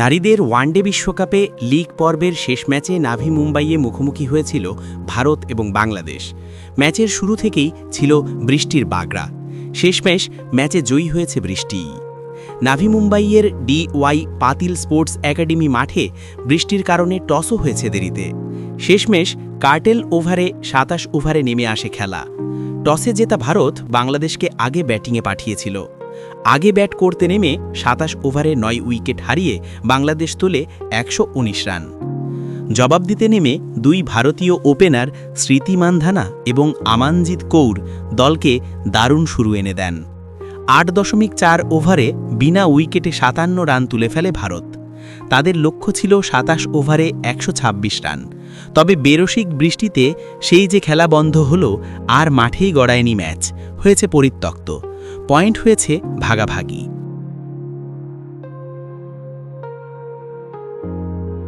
নারীদের ওয়ানডে বিশ্বকাপে লিগ পর্বের শেষ ম্যাচে নাভি মুম্বাইয়ে মুখোমুখি হয়েছিল ভারত এবং বাংলাদেশ। ম্যাচের শুরু থেকেই ছিল বৃষ্টির বাগড়া। শেষমেশ ম্যাচে জয়ী হয়েছে বৃষ্টি। নাভি মুম্বাইয়ের ডিওয়াই পাতিল স্পোর্টস একাডেমি মাঠে বৃষ্টির কারণে টসও হয়েছে দেরিতে। শেষমেশ কার্টেল ওভারে সাতাশ ওভারে নেমে আসে খেলা। টসে জেতা ভারত, বাংলাদেশকে আগে ব্যাটিংয়ে পাঠিয়েছিল। আগে ব্যাট করতে নেমে সাতাশ ওভারে নয় উইকেট হারিয়ে বাংলাদেশ তোলে একশো উনিশ রান। জবাব দিতে নেমে দুই ভারতীয় ওপেনার স্মৃতি মান্ধানা এবং আমানজিৎ কৌর দলকে দারুণ শুরু এনে দেন। আট দশমিক চার ওভারে বিনা উইকেটে সাতান্ন রান তুলে ফেলে ভারত। তাদের লক্ষ্য ছিল সাতাশ ওভারে একশো ছাব্বিশ রান। তবে বেরসিক বৃষ্টিতে সেই যে খেলা বন্ধ হলো, আর মাঠেই গড়ায়নি ম্যাচ, হয়েছে পরিত্যক্ত। পয়েন্ট হয়েছে ভাগাভাগি।